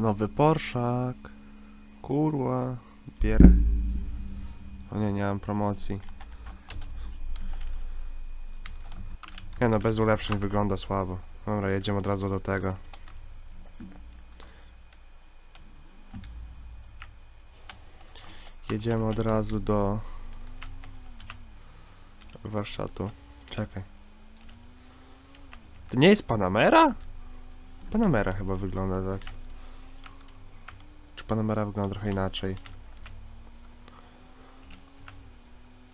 Nowy Porszak. Kurwa. Bierę. O nie, nie mam promocji. Nie no, bez ulepszeń wygląda słabo. Dobra, jedziemy od razu do tego. Jedziemy od razu do warsztatu. Czekaj. To nie jest Panamera? Panamera chyba wygląda tak. Panamera wygląda trochę inaczej?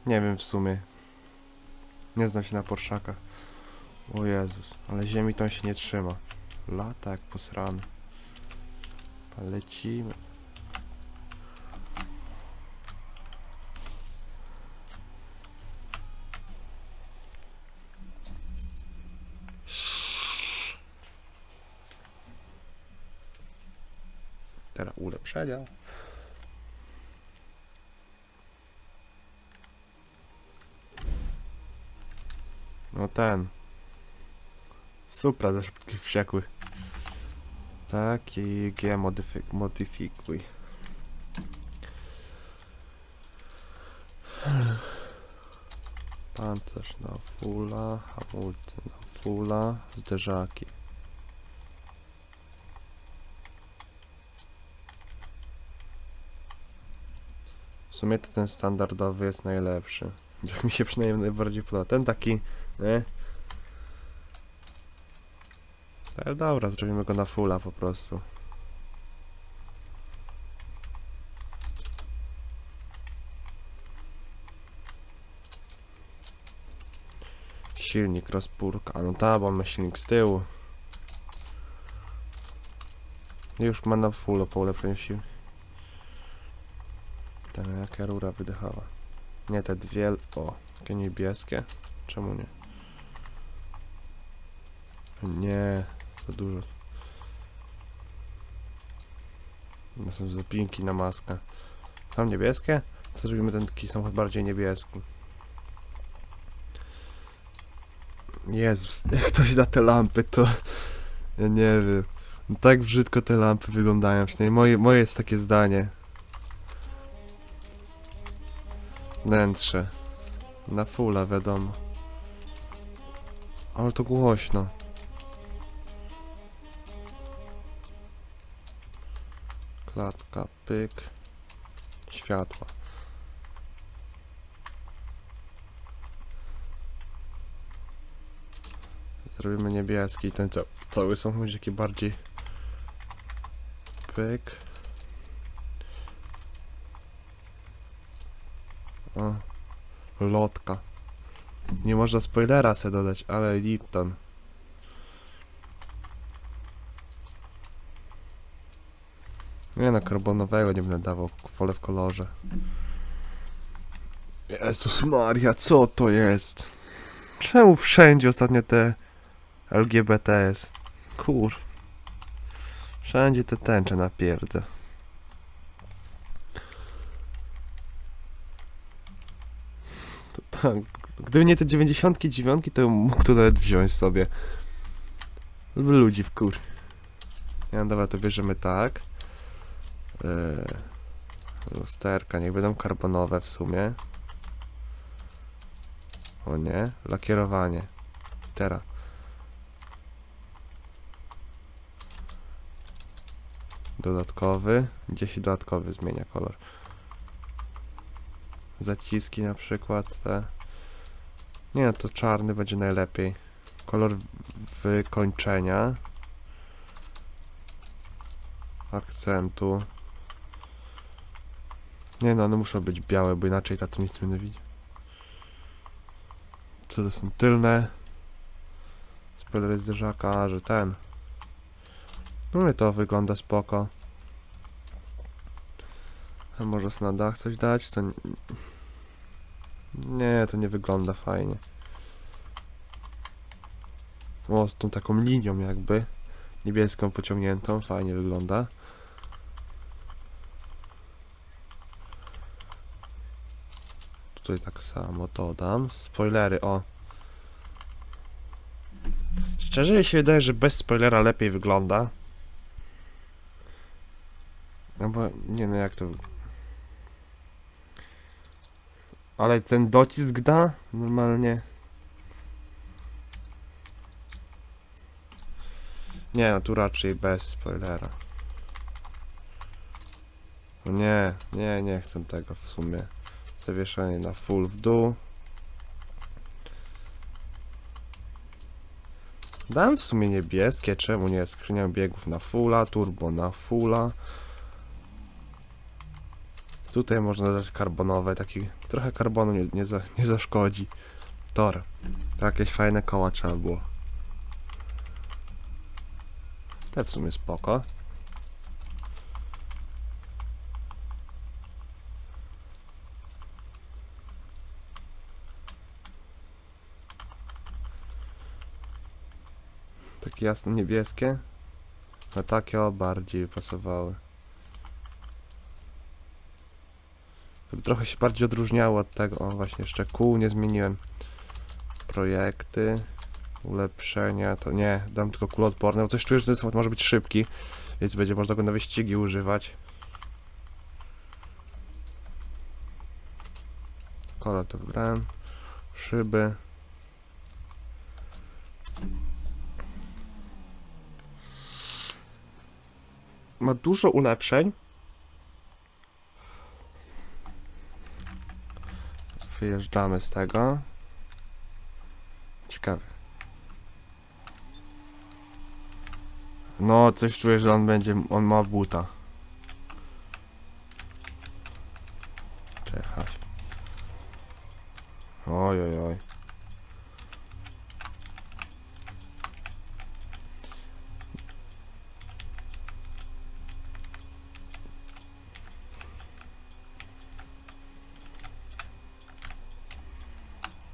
Nie wiem w sumie. Nie znam się na Porszakach. O Jezus, ale ziemi to się nie trzyma. Lata jak posrany. Lecimy. Teraz ulepszenia. No ten. Supra ze szybkich wściekłych. Tak i G modyfik modyfikuj. Pancerz na fulla, hamulce na fulla, zderzaki. W sumie to ten standardowy jest najlepszy. Jak mi się przynajmniej najbardziej podoba. Ten taki, nie? Ale dobra, zrobimy go na fulla po prostu. Silnik, rozpórka. No ta, bo mamy silnik z tyłu. Już ma na fullo po ulepszeniu sił. Ten jaka rura wydychała. Nie te dwie. O, takie niebieskie. Czemu nie? Nie, za dużo. To są zapinki na maskę. Są niebieskie? To zrobimy ten taki samochód bardziej niebieski. Jezus, jak ktoś da te lampy, to ja nie wiem. No tak brzydko te lampy wyglądają, przynajmniej moje, moje jest takie zdanie. Wnętrze. Na fulla, wiadomo. Ale to głośno. Klatka, pyk. Światła. Zrobimy niebieski, ten ca cały samochód taki bardziej pyk. O, lotka. Nie można spoilera sobie dodać, ale Lipton. Nie no, karbonowego nie będę dawał, wolę w kolorze. Jezus Maria, co to jest? Czemu wszędzie ostatnio te LGBT jest? Kur... Wszędzie te tęcze napierdę. To tak, Gdyby nie te 99, to mógł to nawet wziąć sobie. Lubię ludzi w kur. Ja dobra, to bierzemy tak. Yy, lusterka, niech będą karbonowe w sumie. O nie, lakierowanie. Teraz. Dodatkowy. Gdzie się dodatkowy zmienia kolor? Zaciski na przykład te. Nie, to czarny będzie najlepiej. Kolor wykończenia. Akcentu. Nie no, one muszą być białe, bo inaczej tato nic nie widzi. Co to są tylne? Spoilery zderzaka, a, że ten. No i to wygląda spoko. A może na dach coś dać? To... Nie, to nie wygląda fajnie. O, z tą taką linią jakby. Niebieską pociągniętą, fajnie wygląda. Tutaj tak samo to dam. Spoilery, o. Szczerze się wydaje, że bez spoilera lepiej wygląda. No bo, nie no jak to... Ale ten docisk da? Normalnie. Nie no, tu raczej bez spoilera. Nie, nie, nie chcę tego w sumie. Zawieszenie na full w dół. Dałem w sumie niebieskie, czemu nie? Skrzynia biegów na fulla, turbo na fulla. Tutaj można dać karbonowe, taki trochę karbonu nie, nie, za, nie zaszkodzi. Tor. Jakieś fajne koła trzeba było. Te w sumie spoko. Takie jasno niebieskie. A takie o bardziej pasowały. Trochę się bardziej odróżniało od tego. O, właśnie jeszcze kół nie zmieniłem. Projekty, ulepszenia, to nie, dam tylko kuloodporne, bo coś czuję, że ten samochód może być szybki, więc będzie można go na wyścigi używać. Kolor to wybrałem. Szyby. Ma dużo ulepszeń. Wyjeżdżamy z tego. Ciekawe. No, coś czuję, że on będzie. On ma buta. Czekaj. Oj, oj, oj.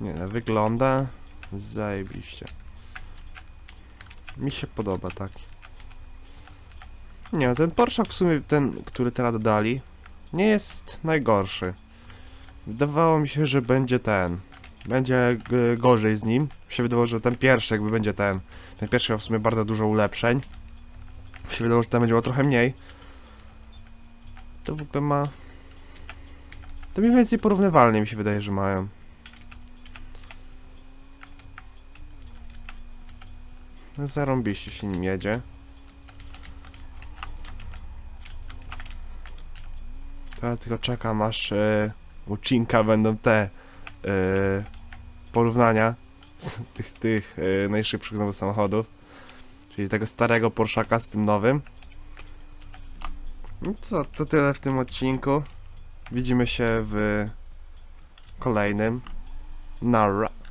Nie, no, wygląda zajebiście. Mi się podoba taki. Nie, no, ten Porsche w sumie, ten, który teraz dodali, nie jest najgorszy. Wydawało mi się, że będzie ten. Będzie g- gorzej z nim. Mi się wydawało, że ten pierwszy jakby będzie ten. Ten pierwszy miał w sumie bardzo dużo ulepszeń. Mi się wydawało, że ten będzie miał trochę mniej. To w ogóle ma... To mniej więcej porównywalnie mi się wydaje, że mają. No zarąbiście się nim jedzie. To ja tylko czekam aż e, ucinka będą te e, porównania z tych, tych e, najszybszych nowych samochodów. Czyli tego starego Porszaka z tym nowym. No co, to tyle w tym odcinku. Widzimy się w kolejnym. Nara.